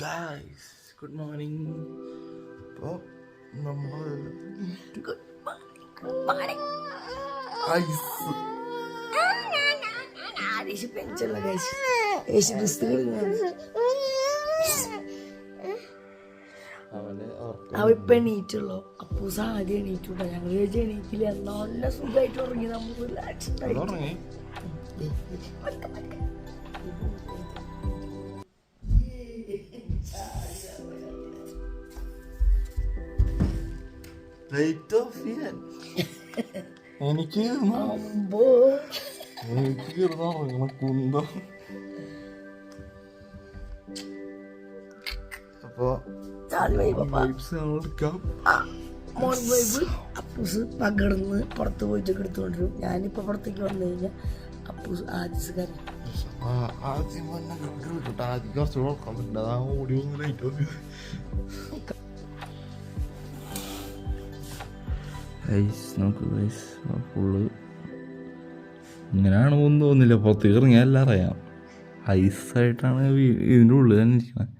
Guys good morning അപ്പോൾ നമ്മൾ ice ആദേശം പെൻഷനുള്ള കഴിച്ചു യേശു ക്രിസ്തു അവ ഇപ്പം എണീറ്റുള്ളൂ. അപ്പൂസ് ആദ്യം എണീറ്റുണ്ടോ ഞങ്ങൾ ചോദിച്ചാൽ എണീക്കില്ല. നല്ല സുഖമായിട്ട് ഉറങ്ങി. നമ്മൾ റിലാക്സ് ചെയ്യാൻ എനിക്ക് എനിക്ക് കുന്തം. അപ്പൊ ചാടി വൈ പപ്പ. വൈബ്സ് ഞങ്ങൾ എടുക്കാം. മോൺ വൈബ് അപ്പൂസ് പകർന്ന് പുറത്ത് പോയിട്ട് എടുത്തുകൊണ്ടിരും. ഞാനിപ്പോ പുറത്തേക്ക് വന്നു കഴിഞ്ഞാൽ അപ്പൂസ് ആദിസുകാരൻ ആദ്യം ആദ്യം കുറച്ച് നോക്കാൻ പറ്റില്ല അതാ ഓടി നമുക്ക് ഫുള്ള് ഇങ്ങനെയാണ് ഒന്നും തോന്നില്ല പുറത്തേക്ക് ഇറങ്ങിയാൽ എല്ലാം അറിയാം ഐസായിട്ടാണ് ആയിട്ടാണ് ഇതിന്റെ ഉള്ളിൽ തന്നെ ഇരിക്കുന്നത്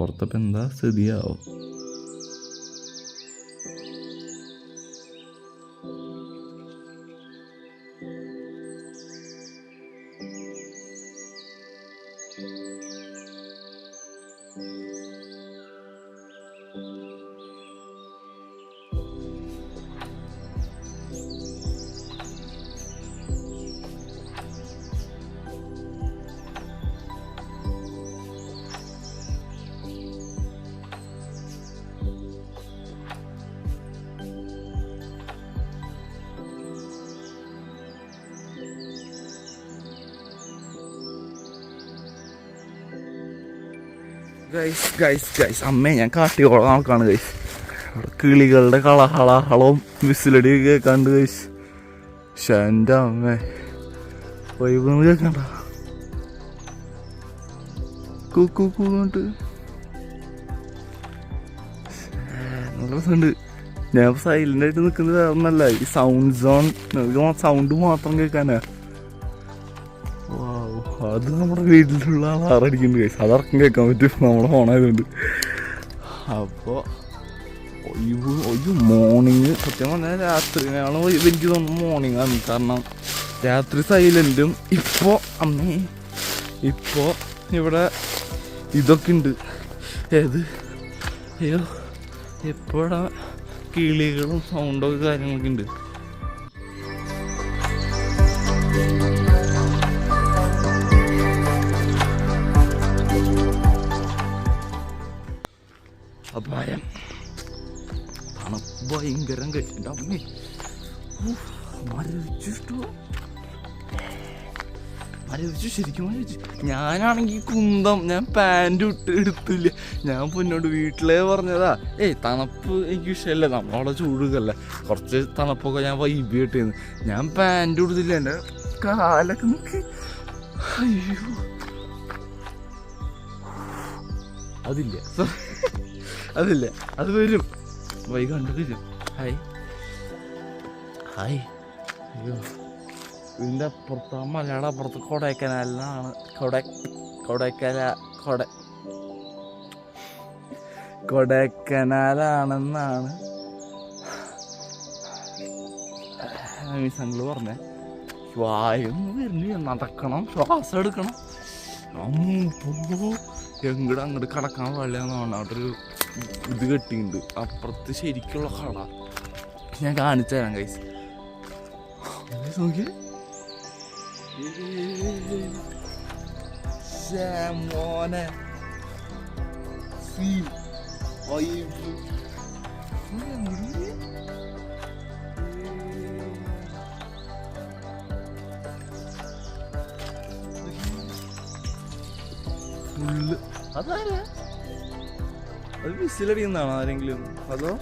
പുറത്തപ്പം എന്താ സ്ഥിതിയാവും? ഗൈസ് ഗൈസ് ഗൈസ് അമ്മേ ഞാൻ കാട്ടിയോളം ആൾക്കാണ് ഗൈസ് കിളികളുടെ കളഹളഹളവും വിസിലടി കേൾക്കാണ്ട് ഗൈസ് പക്ഷെ എന്റെ അമ്മേ. വൈബ് കേൾക്കണ്ട? കൂക്കൂ കൂന്നിട്ട് നല്ല രസമുണ്ട്. ഞാൻ സൈലന്റ് ആയിട്ട് നിൽക്കുന്നത് വേറെ ഒന്നല്ല ഈ സൗണ്ട് സോൺ സൗണ്ട് മാത്രം കേൾക്കാനാ. അത് നമ്മുടെ വീട്ടിലുള്ള ആറടിക്കുന്നുണ്ട് കൈസ് അതർക്കം കേൾക്കാൻ പറ്റും. നമ്മുടെ ഫോണായതുകൊണ്ട് അപ്പോൾ ഒഴിവ് ഒഴിവ് മോർണിംഗ് സത്യം പറഞ്ഞാൽ രാത്രി ആണ് എനിക്ക് തോന്നുന്നു മോർണിംഗ് ആണ്. കാരണം രാത്രി സൈലന്റും ഇപ്പോൾ അമ്മേ ഇപ്പോൾ ഇവിടെ ഇതൊക്കെ ഉണ്ട്. ഏത്? അയ്യോ എപ്പോഴാ കിളികളും സൗണ്ടൊക്കെ കാര്യങ്ങളൊക്കെ ഉണ്ട്. അപായം. തണുപ്പ് ഭയങ്കരം മരവിച്ചു ശരിക്കും ഞാനാണെങ്കിൽ കുന്തം ഞാൻ പാന്റ് ഇട്ട് എടുത്തില്ല. ഞാൻ പൊന്നോട് വീട്ടിലേ പറഞ്ഞതാ ഏയ് തണുപ്പ് എനിക്ക് ഇഷ്ടമല്ല നമ്മളവിടെ ചൂടുകല്ല. കുറച്ച് തണുപ്പൊക്കെ ഞാൻ വൈബി കിട്ടിയെന്ന് ഞാൻ പാന്റ് കൊടുത്തില്ല എന്റെ കാലൊക്കെ നോക്കി. അയ്യോ. അതില്ല. അതില്ല? അത് വരും. വൈ കണ്ടു വരും. ഹായ്. ഹായ്. അയ്യോ. ഇതിന്റെ അപ്പുറത്ത് ആ മലയുടെ അപ്പുറത്ത് കൊടൈക്കനാലിലാണ്. കൊട കൊടൈക്കന കൊട കൊടൈക്കനാലാണെന്നാണ്. മിസ്സങ്ങൾ പറഞ്ഞേ. വായൊന്നും വരുന്നു നടക്കണം. ശ്വാസം എടുക്കണം. എങ്ങോട്ട് അങ്ങോട്ട് കടക്കാൻ പാടില്ലെന്നാണ് അവിടെ ഒരു ഇത് കെട്ടിയിട്ടുണ്ട് അപ്പുറത്ത് ശരിക്കുള്ള കട. ഞാൻ കാണിച്ചു തരാം കൈസ് നോക്കിയേ? മോനെ. Scene vibe full. അതാരാ? അത് വിസിലടിയുന്നതാണോ ആരെങ്കിലും? അതോ?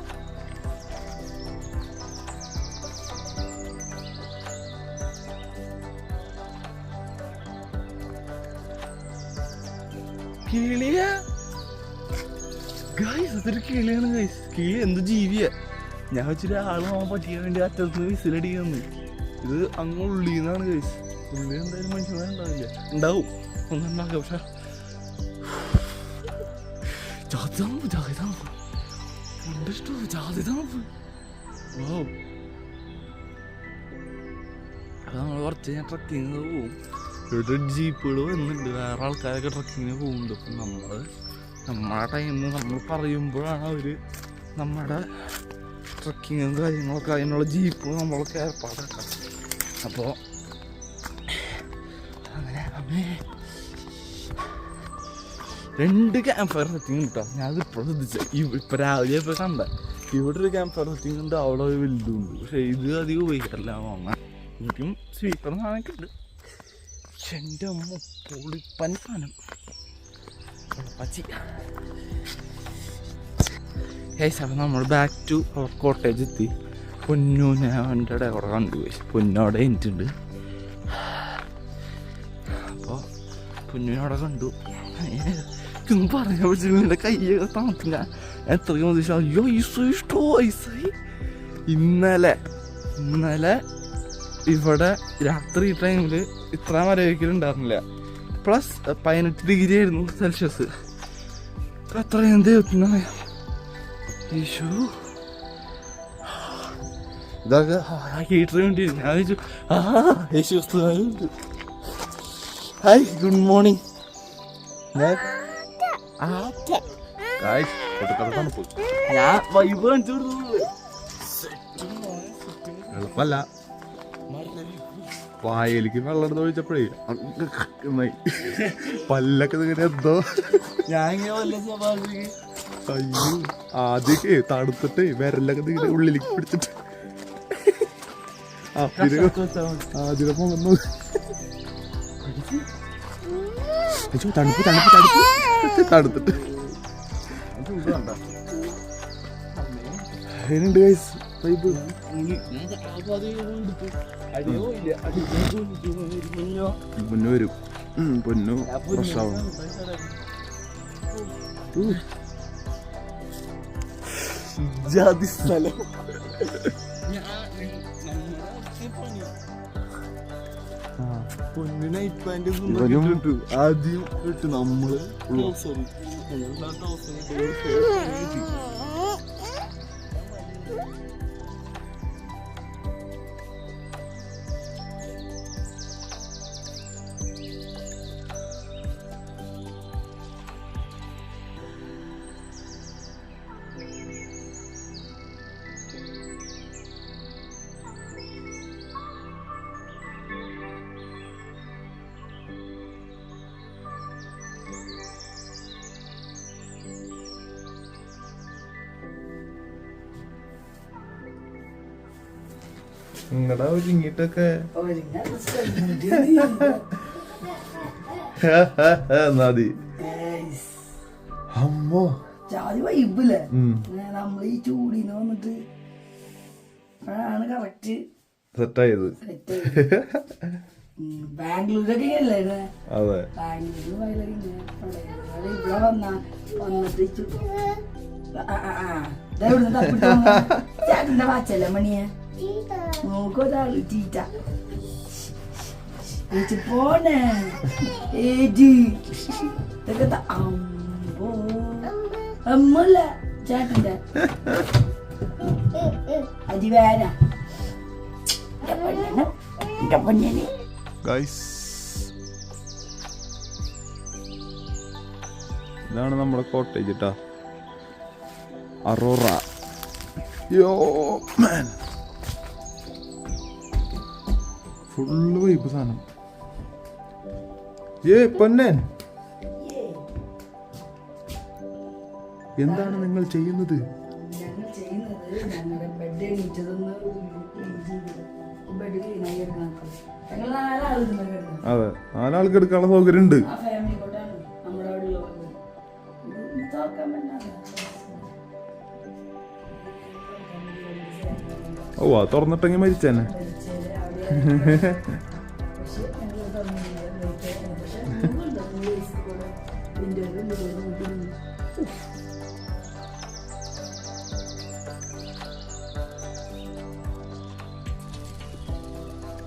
കിളിയ? ഗൈസ് അതൊരു കിളിയാണ് ഗൈസ് കിളി എന്ത് ജീവിയ? ഞാൻ വെച്ചിട്ട് ആൾ പോകാൻ പറ്റിയാൻ വേണ്ടി അറ്റത്ത് വിസിലടിക്കുന്നു. ഇത് അങ്ങ് ഉള്ളിന്നാണ് കേസ് ഉള്ളി എന്തായാലും മനുഷ്യന്മാരുണ്ടാവില്ല. ഉണ്ടാവും. ഒന്നുണ്ടാക്കുക പക്ഷെ ജാതിതാമപ്പ് ജാതിതാമപ്പ് ഉണ്ടിഷ്ടോ ജാതിതാമപ്പ് വാവ് അത് നമ്മൾ കുറച്ച് കഴിഞ്ഞാൽ ട്രക്കിങ് പോവും. ഇവിടെ ജീപ്പുകൾ വന്നിട്ടുണ്ട്. വേറെ ആൾക്കാരൊക്കെ ട്രക്കിങ്ങിന് പോകുന്നുണ്ട്. അപ്പം നമ്മൾ നമ്മുടെ ടൈം നമ്മൾ പറയുമ്പോഴാണ് അവർ നമ്മുടെ ട്രക്കിങ്ങും കാര്യങ്ങളൊക്കെ അതിനുള്ള ജീപ്പ് നമ്മളൊക്കെ ഏർപ്പാടാക്കാം അപ്പോൾ അങ്ങനെ അമ്മേ. രണ്ട് ക്യാമ്പ് ഫയർ സെറ്റിംഗ് കിട്ടാം ഞാൻ ഇപ്പോൾ ഈ ഇപ്പം രാവിലെ ഇപ്പോൾ കണ്ട. ഇവിടെ ഒരു ക്യാമ്പ് ഫയർ സെറ്റിംഗ് ഉണ്ട് അവിടെ ഒരു വലുതുണ്ട്. പക്ഷേ ഇത് അധികം ഉപയോഗിക്കാറില്ല വാങ്ങാൻ എനിക്കും സ്വീപ്പർ സാധനമൊക്കെ ഉണ്ട്. പക്ഷെ എന്റെ അമ്മ പൊളിപ്പൻ സാധനം. പച്ചി അപ്പം നമ്മൾ ബാക്ക് ടു അവർ കോട്ടേജ് എത്തി. പൊന്നൂനെ അവന്റെ അവിടെ അവിടെ കണ്ടുപോയി പൊന്നവിടെ എനിട്ടുണ്ട് അപ്പോൾ പൊന്നൂനവിടെ കണ്ടു. ഒന്നും പറയാൻ പറ്റില്ല എന്റെ കയ്യൊക്കെ തണുപ്പില്ല എത്രയും ഉദ്ദേശിച്ചു അയ്യോ ഈസോ ഇഷ്ടോ ഐസായി ഇന്നലെ ഇന്നലെ ഇവിടെ രാത്രി ടൈമിൽ ഇത്ര മരവിക്കലുണ്ടായിരുന്നില്ല പ്ലസ് പതിനെട്ട് ഡിഗ്രി ആയിരുന്നു സെൽഷ്യസ് അത്രയും ദൈവത്തിന് ഈശോ ഇതൊക്കെ ഹീറ്റർ വേണ്ടി ഞാൻ ചോദിച്ചു ഹായ് ഗുഡ് മോർണിംഗ് ഞാൻ ഞാൻ വൈബ് കാണിച്ചു എളുപ്പല്ല വായലിക്ക് വെള്ളം എടുത്ത് ഒഴിച്ചപ്പോഴേ എന്നായി. പല്ലൊക്കെ ഇങ്ങനെ എന്തോ. ഞാൻ അയ്യോ ആദ്യമൊക്കെ തണുത്തിട്ട് വിരലൊക്കെ ഇങ്ങനെ ഉള്ളിലേക്ക് പിടിച്ചിട്ട്. ആദ്യം ആദ്യം പോകുന്നു അയ്യോ തണുപ്പ് തണുപ്പ് തണുപ്പ്. തണുത്തിട്ട്. അതിനുണ്ട് ഗൈസ് പൈപ്പ് പൊന്നു വരും. പൊന്നു. ഫ്രഷാവും. ജാതി സ്ഥലം. പൊന്നു നൈറ്റ് ഇവനും ഇട്ടു ആദ്യം ഇട്ട് നമ്മൾ സോറി നിങ്ങടെ ഒരുങ്ങിട്ടൊക്കെ നദി അമ്മോ. ജാതി വൈബില്ലേ നമ്മൾ ഈ ചൂടിന്ന് വന്നിട്ട് അപ്പോഴാണ് കറക്റ്റ് സെറ്റായത് ബാംഗ്ലൂരൊക്കെ അല്ലേ? അതെ. വയലൊക്കെ ഇവിടെ വന്ന വന്നിട്ട് ഇവിടുന്ന് തപ്പിട്ട് വന്ന ചേട്ടന്റെ വാച്ചല്ലേ മണിയെ? നോക്ക് ഒരാൾ ചീറ്റ ചേച്ചി പോണേ ഏജി ഇതൊക്കെ അമ്പോ. അമ്മല്ല ചേട്ടന്റെ അതിവേന പൊന്നനെ ഗൈസ് ഇതാണ് നമ്മുടെ കോട്ടേജ് കേട്ടോ അറോറ. യോ മാൻ ഫുള്ള് വൈബ് സാധനം. ഏ പൊന്നൻ. എന്താണ് നിങ്ങൾ ചെയ്യുന്നത്? അതെ നാലാൾക്ക് എടുക്കാനുള്ള സൗകര്യം ഉണ്ട് ഓ അത് തുറന്നിട്ടെങ്കിൽ മരിച്ചേനെ. പക്ഷെ ഞങ്ങൾ പക്ഷെ ഉണ്ട് വിൻഡോയിൽ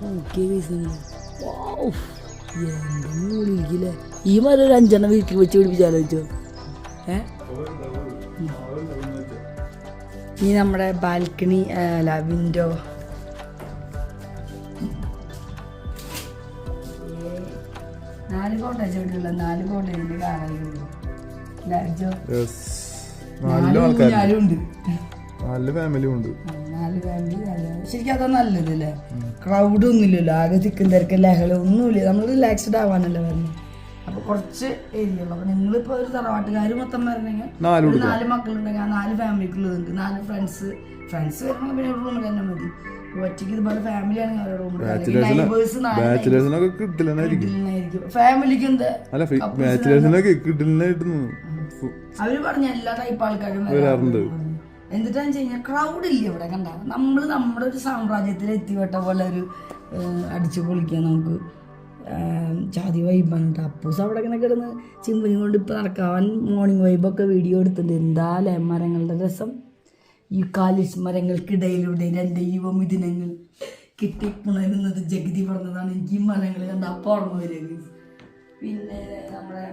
ഓക്കെ എന്തെങ്കിലും ഈ മരം ഒരു അഞ്ചെണ്ണം വീട്ടിൽ വെച്ച് പിടിപ്പിച്ചാലോചിച്ചോ ഏ ഈ നമ്മുടെ ബാൽക്കണി അല്ല വിൻഡോ നാല് കോട്ടേജ് ഇവിടെയുള്ള നാല് ലാജോ Yes. നല്ല നാല് ആൾക്കാർ ഉണ്ട്. നല്ല ഫാമിലിയും ഉണ്ട്. നാല് ഫാമിലി നല്ല ശരിക്കും അതാ നല്ലത് അല്ലേ? ക്രൗഡ് ഒന്നുമില്ലല്ലോ ആകെ തിക്കും തിരക്ക് ലഹള ഒന്നുമില്ല. നമ്മൾ റിലാക്സ്ഡ് ആവാനല്ലേ വരുന്നത് അപ്പൊ കുറച്ച് ഏരിയ ഉള്ളു. അപ്പൊ നിങ്ങളിപ്പോ ഒരു തറവാട്ടുകാർ മൊത്തം വരണമെങ്കിൽ നാല് നാല് മക്കളുണ്ടെങ്കിൽ ആ നാല് ഫാമിലിക്കുള്ളതുണ്ട് നാല് ഫ്രണ്ട്സ് ഫ്രണ്ട്സ് വരണമെങ്കിൽ പിന്നെ റൂമിൽ തന്നെ മതി. ഒറ്റയ്ക്ക് ഇതുപോലെ ബാച്ചിലേഴ്സിനൊക്കെ ഫാമിലിക്ക് എന്താ? അല്ല ബാച്ചിലേഴ്സിനൊക്കെ കിട്ടില്ലെന്നായിരുന്നു. അവർ പറഞ്ഞ എല്ലാ ടൈപ്പ് ആൾക്കാരും വരാറുണ്ട്. എന്നിട്ടാന്ന് വെച്ച് കഴിഞ്ഞാൽ ക്രൗഡ് ഇല്ല ഇവിടെ കണ്ട? നമ്മൾ നമ്മുടെ ഒരു സാമ്രാജ്യത്തിൽ എത്തിപ്പെട്ട പോലെ ഒരു അടിച്ചു പൊളിക്കാൻ നമുക്ക്. ജാതി വൈബാണ് കേട്ടോ. അപ്പൂസ് അവിടെ ഇങ്ങനെ കിടന്ന് ചിമ്പിനി കൊണ്ട് ഇപ്പൊ നടക്കാൻ മോർണിംഗ് വൈബൊക്കെ വീഡിയോ എടുത്തിട്ടുണ്ട്. എന്താ ലേ മരങ്ങളുടെ രസം? ഈ കാലിസ് മരങ്ങൾക്കിടയിലൂടെ രണ്ട് യുവമിഥുനങ്ങൾ കിട്ടിപ്പുണരുന്നത് ജഗതി പറഞ്ഞതാണ്. എനിക്ക് ഈ മരങ്ങൾ കണ്ട അപ്പോൾ ഓർമ്മ വരിക പിന്നെ നമ്മുടെ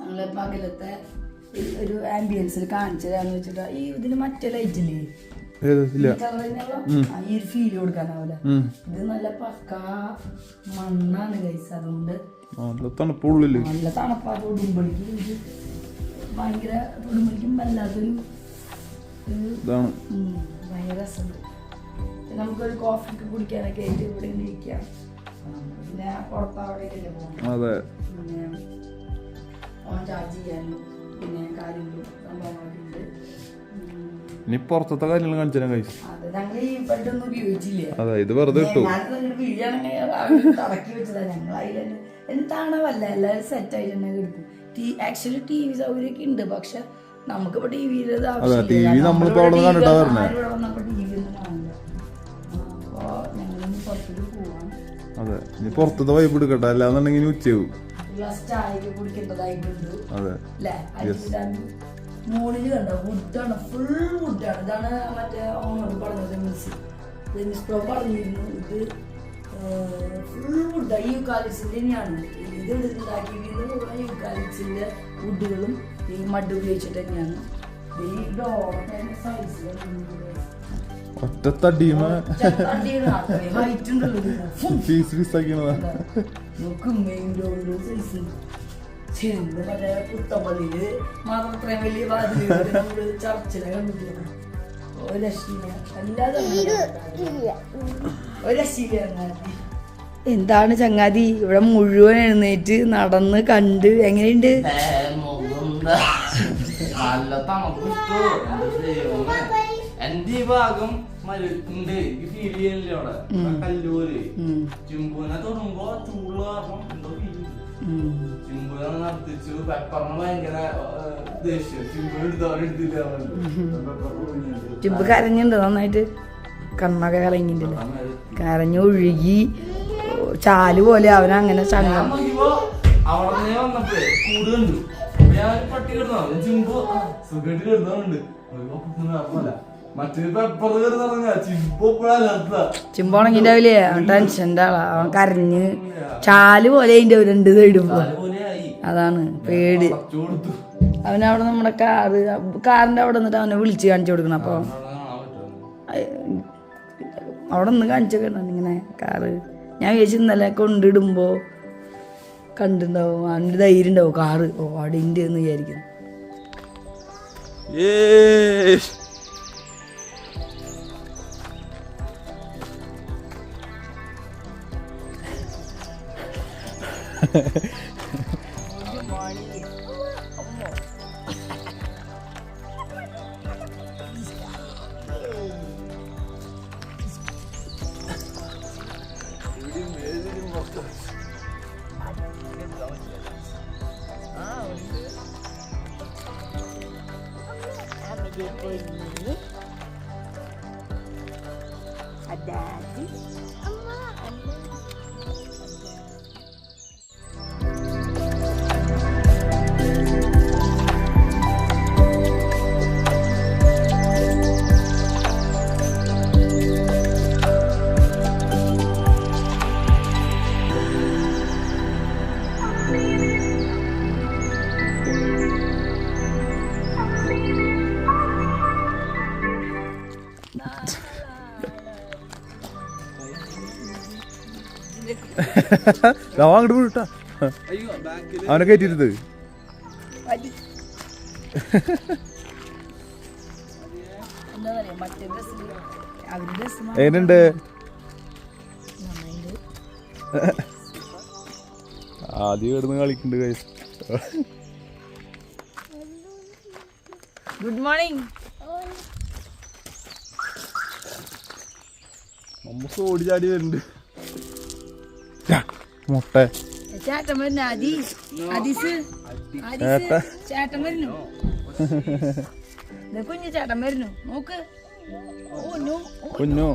നമ്മളെ പകലത്തെ ഒരു- ആംബിയൻസിൽ കാണിച്ചതാന്ന് വെച്ചിട്ട്. ഈ ഇതിന് മറ്റേ ലൈറ്റ് ഇല്ലേ? ഈ ഒരു ഫീൽ കൊടുക്കാനാവില്ല. ഇത് നല്ല പക്ക മണ്ണാണ് കൈസ് അതുകൊണ്ട് നല്ല തണുപ്പുള്ളിൽ നല്ല തണുപ്പാ തൊടുമ്പളിക്കും. ഇത് ഭയങ്കര തൊടുമ്പളിക്കും വല്ലാത്തൊരു ഇതാണ്. നമുക്കൊരു കോഫിക്ക് കുടിക്കാനൊക്കെ ആയിട്ട് ഇവിടെ ഇരിക്കാം. പിന്നെ പുറത്ത് അവിടേക്കല്ലേ പോകും അതെ. പിന്നെ ഓൺ ചാർജ് ചെയ്യാനും പിന്നെ കാര്യങ്ങളും സംഭവങ്ങളൊക്കെ ഇനി പുറത്തത്തെ കാര്യങ്ങൾ കഴിച്ചു അത് ഇത് വെറുതെ ഇട്ടു. എന്താണ് വല്ല എല്ലാവരും സെറ്റ് ആയിട്ട് ടി ആക്ച്വലി ടി വി സൗകര്യമൊക്കെ ഉണ്ട്. പക്ഷെ നമുക്കിപ്പോ ടി വിയിൽ അതെ, TV നമ്മളിപ്പോ അവിടെ കണ്ടിട്ടാ. ടി പോവാം അതെ ഇനി പുറത്തത്തെ വൈബ് എടുക്കട്ടെ. അല്ലാന്നുണ്ടെങ്കിൽ ഉച്ചയാവും. അതെ. മോളിൽ കണ്ടോ? വുഡാണ് ഫുൾ വുഡാണ് ഇതാണ് മറ്റേ ഓണോട് പറഞ്ഞത് മിസ് മിസ് പ്രോ പറഞ്ഞിരുന്നു. ഇത് ഫുൾ വുഡ് ഈ യുക്കാലിക്സിന്റെ തന്നെയാണ് ഇത് ഉണ്ടാക്കിയിരിക്കുന്നത് മുഴുവൻ യുക്കാലിക്സിന്റെ വുഡുകളും ഈ മഡ് ഉപയോഗിച്ചിട്ട് തന്നെയാണ്. ആക്കിയതാ. നോക്കും മെയിൻ ഡോറിന്റെ സൈസ് ചെന്ന് മറ്റേ പുത്തമ്പള്ളിയിൽ മാത്രം ഇത്രയും വലിയ വാതിൽ നമ്മൾ ചർച്ചിലെ കണ്ടിട്ടില്ല? ഒരു രക്ഷയില്ല. അല്ലാതെ ഒരു രക്ഷയില്ല എന്താണ് ചങ്ങാതി? ഇവിടെ മുഴുവൻ എഴുന്നേറ്റ് നടന്ന് കണ്ട് എങ്ങനെയുണ്ട്? നല്ല തണുപ്പിട്ടു എന്റെ ഈ ഭാഗം മരുണ്ട് ഫീൽ ചെയ്യണില്ല അവിടെ. കല്ലൂര്. ഉം, ചിമ്പുവിനെ തൊടുമ്പോ ചൂട് കാരണം എന്തോ ഫീൽ ഉം. നടത്തിച്ചു. പെപ്പറിന് ഭയങ്കര ദേഷ്യം. ചിമ്പു കരഞ്ഞിട്ടുണ്ട് നന്നായിട്ട്. കണ്ണൊക്കെ കലങ്ങിണ്ടല്ലേ കരഞ്ഞു. ഒഴുകി. ചാൽ പോലെ അവനങ്ങനെ ചങ്ങ അവിടെ വന്നപ്പോഴേ കൂട് കണ്ടു. ഞാൻ പട്ടി കിടന്നു ചിമ്പു ആ, സുഖമായിട്ട് കിടന്നുണ്ട് മറ്റേ പെപ്പർ കിടന്നിറങ്ങ ചിമ്പു ഇപ്പോഴല്ല ചിമ്പോണെങ്കിന്റെ അവൽ അവൻ ടെൻഷന്റെ അവൻ കരഞ്ഞ് ചാൽ പോലെ അതിന്റെ രണ്ട് സൈഡും അതാണ് പേടി. അവനവിടെ നമ്മുടെ കാറ് കാറിന്റെ അവിടെ നിന്നിട്ട് അവനെ വിളിച്ച് കാണിച്ചു കൊടുക്കണം അപ്പൊ. അവിടെ നിന്ന് കാണിച്ചു കാണിച്ചൊക്കെ ഇങ്ങനെ കാറ്. ഞാൻ വിചാരിച്ചു ഇന്നലെ കൊണ്ടിടുമ്പോൾ കണ്ടുണ്ടാവും അവന്റെ ധൈര്യം ഉണ്ടാവും കാറ്. ഓ അവിടെ ഇന്ത്യ എന്ന് വിചാരിക്കുന്നു. അവൻ അങ്ങോട്ട് വീട്ടാ അവനെ കയറ്റിരുത് എങ്ങനെയുണ്ട്? ആദ്യം കിടന്ന് കളിക്കുന്നുണ്ട് കൈസ് ഗുഡ് മോർണിംഗ് നമുക്ക് ഓടിച്ചാടി വരുന്നുണ്ട്. മുട്ട. ചേട്ടൻ വരുന്നു അദീസ് അദീസ് ചേട്ടൻ വരുന്നു കുഞ്ഞു ചേട്ടൻ വരുന്നു നോക്ക് കുഞ്ഞു.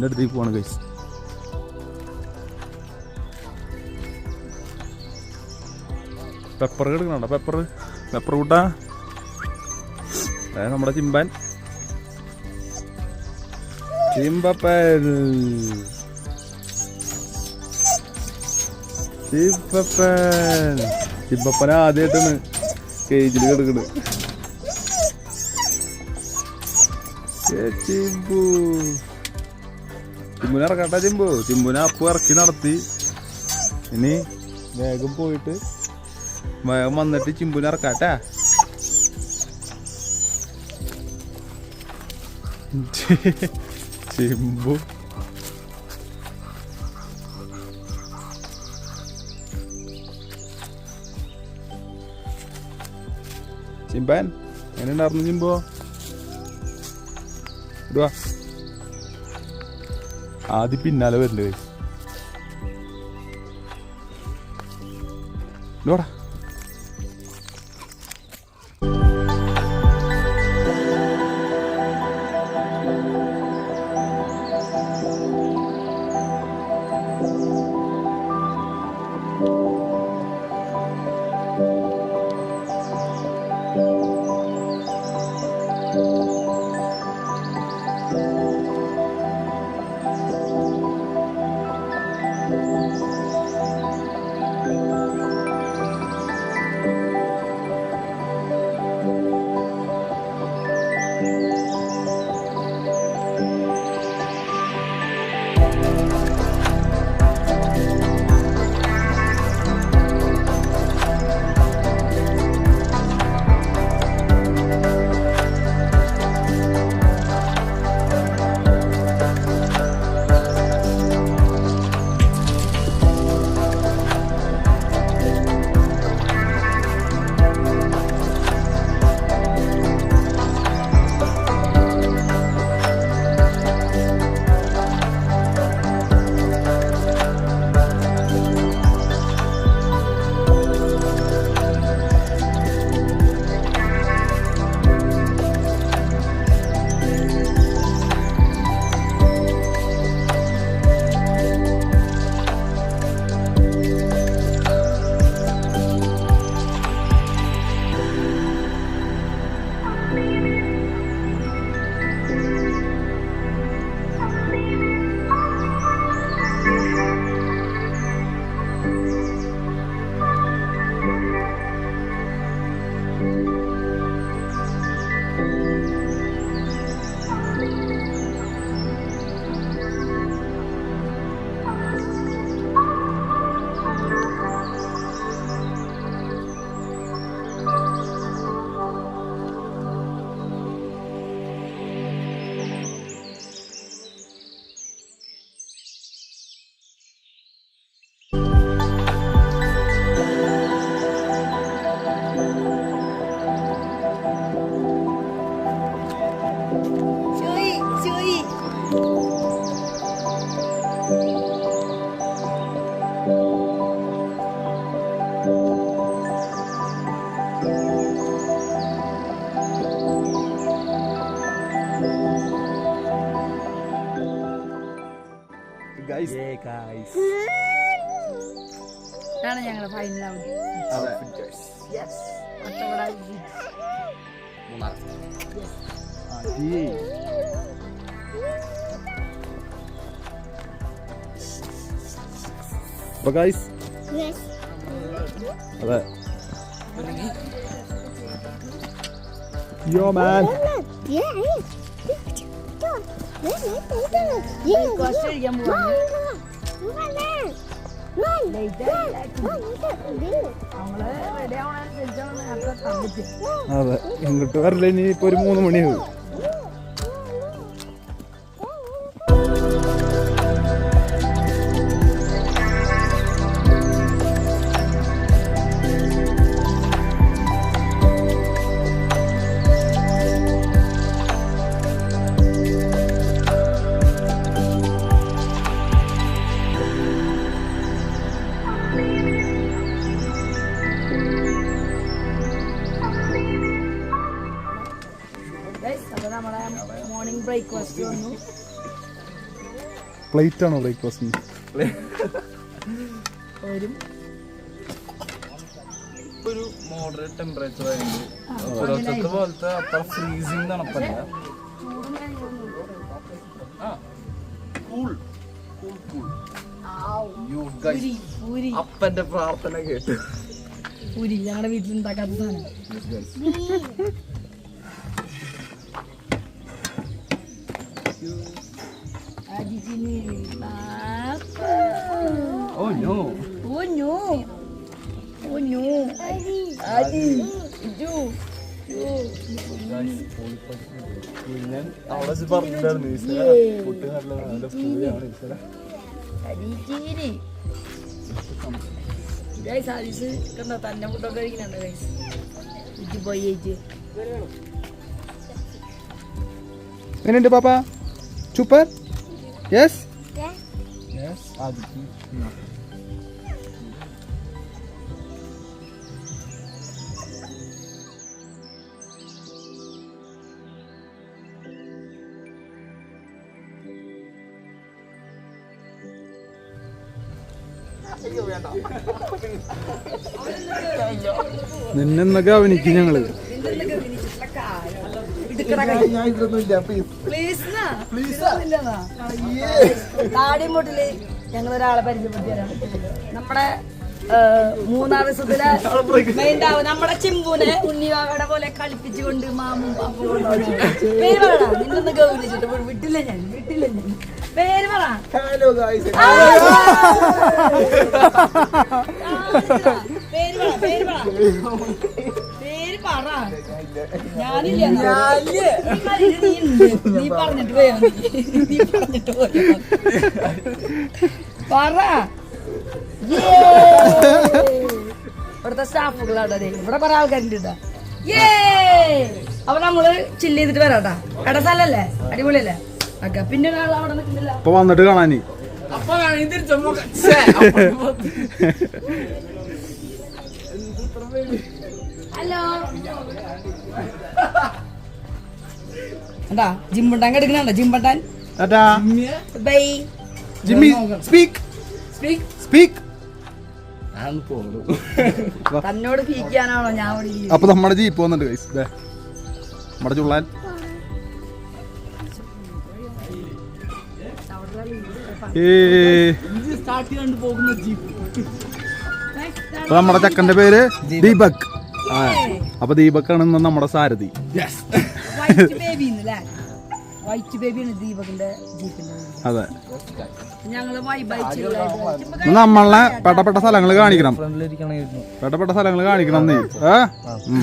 ചിമ്പുന്റെ അടുത്തേക്ക് പോവാണ് കൈസ് പെപ്പർ കിടക്കണോ പെപ്പർ പെപ്പർ കൂട്ടാ? അതായത് നമ്മുടെ ചിമ്പാൻ. ചിമ്പപ്പൻ. ചിമ്പപ്പൻ. ചിമ്പപ്പൻ ആദ്യമായിട്ടാണ് കേജിൽ കിടക്കണ് ഏ, ചിമ്പു. ചിമ്പുനെ ഇറക്കട്ടെ ചിമ്പു ചിമ്പുനെ അപ്പു ഇറക്കി നടത്തി ഇനി വേഗം പോയിട്ട് വേഗം വന്നിട്ട് ചിമ്പുനെ ഇറക്കാട്ടാ ചിമ്പു ചിമ്പാൻ എങ്ങനെ ഉണ്ടായിരുന്നു ചിമ്പോ ഇടുവാ ആദ്യം പിന്നാലെ വരണ്ടേ ഇടുവാടാ ഇതാണ് ഞങ്ങളുടെ ഫൈനൽ ഔട്ട് യെസ് അപ്പൊ ഗൈസ് അതെ യോ മാൻ കുറച്ച് കഴിക്കാൻ അതെ ഇങ്ങോട്ട് വരല? ഇനി ഇപ്പൊ ഒരു മൂന്ന് മണിയാവും. പ്ലേറ്റ് ആണോ ബ്രേക്ക്ഫാസ്റ്റ് ഒരു ഒരു മോഡറേറ്റ് ടെമ്പറേച്ചർ ആയതുകൊണ്ട് പുലർച്ചത്തെ പോലത്തെ അത്ര ഫ്രീസിങ് തണുപ്പല്ല. ചൂടും ആ cool cool cool you puri puri. അപ്പന്റെ പ്രാർത്ഥന കേട്ട്. പൂരി ഞങ്ങളുടെ വീട്ടിലുണ്ടാക്കാത്ത സാധനം. ഓ no Oh no! Oh no! Adi! Ju! ഞാൻ വെച്ച് പറഞ്ഞിട്ടുണ്ടായിരുന്നു ഈശ്വര. ഫുഡ് നല്ല നല്ല പൂയാണ് ഈശ്വര. ഗൈസ് ആദിസ് കണ്ടോ? തന്നെ ഫുഡൊക്കെ കഴിക്കുന്നുണ്ട് ഗൈസ് ഇജ്ജ് പോയി ചേച്ചി എങ്ങനെയുണ്ട് പാപ്പ? Super yes yes No. നിന്നെന്നൊക്കെ അവനിക്ക് ഞങ്ങൾ താടിമുട്ടിൽ ഞങ്ങൾ ഒരാളെ പരിചയപ്പെടുത്തിയാണ് നമ്മുടെ മൂന്നാർ ദിവസത്തിലെ മെയിൻ ഡാവ് നമ്മുടെ ചിമ്പുനെ ഉണ്ണിവാകട പോലെ കളിപ്പിച്ചുകൊണ്ട് മാമും പാപ്പും. പേര് പറ നിന്നൊന്ന് ഗൗനിച്ചിട്ട് വിട്ടില്ല ഞാൻ. വിട്ടില്ല ഞാൻ. പേര് പറ. ഹലോ ഗായ്സ് ആ, പേര് പറ പേര് പറ. പേര് പറ. ഞാനില്ല. നീ നീ നീ പറഞ്ഞിട്ട് പോയാ നീ പറഞ്ഞിട്ട് പോയാ. പറ! ഇവിടുത്തെ സ്റ്റാഫുകളാണ് അതെ ഇവിടെ കുറെ ആൾക്കാരുണ്ട് കേട്ടോ ഏ അപ്പൊ നമ്മൾ ചില്ല് ചെയ്തിട്ട് വരാട്ടാ. കട സ്ഥലല്ലേ? അടിപൊളിയല്ലേ? ഓക്കെ പിന്നെ ഒരാൾ അവിടെ നിൽക്കുന്നില്ല. ഇപ്പൊ വന്നിട്ട് കാണാനി. അപ്പൊ ഹലോ. എന്താ? ജിമ്പട്ടാൻ കിടക്കണുണ്ടോ ജിമ്പട്ടാൻ tata. Bye. Jimmy speak. Speak. Speak. തന്നോട് പീക്കാനാണോ ഞാൻ? അപ്പൊ നമ്മുടെ ജീപ്പ് വന്നിട്ട് ഗൈസ് ദേ. നമ്മുടെ ചുള്ളാൻ. നമ്മുടെ ചക്കന്റെ പേര് ദീപക്. അപ്പൊ ദീപക്കാണ് ഇന്ന് നമ്മുടെ സാരഥി. വൈറ്റ് ബേബിയാണ് ദീപകിന്റെ. അതെ. നമ്മളെ പെട്ടപ്പെട്ട സ്ഥലങ്ങൾ കാണിക്കണം. പെട്ടപ്പെട്ട സ്ഥലങ്ങൾ കാണിക്കണം നീ. ഏ? ഉം.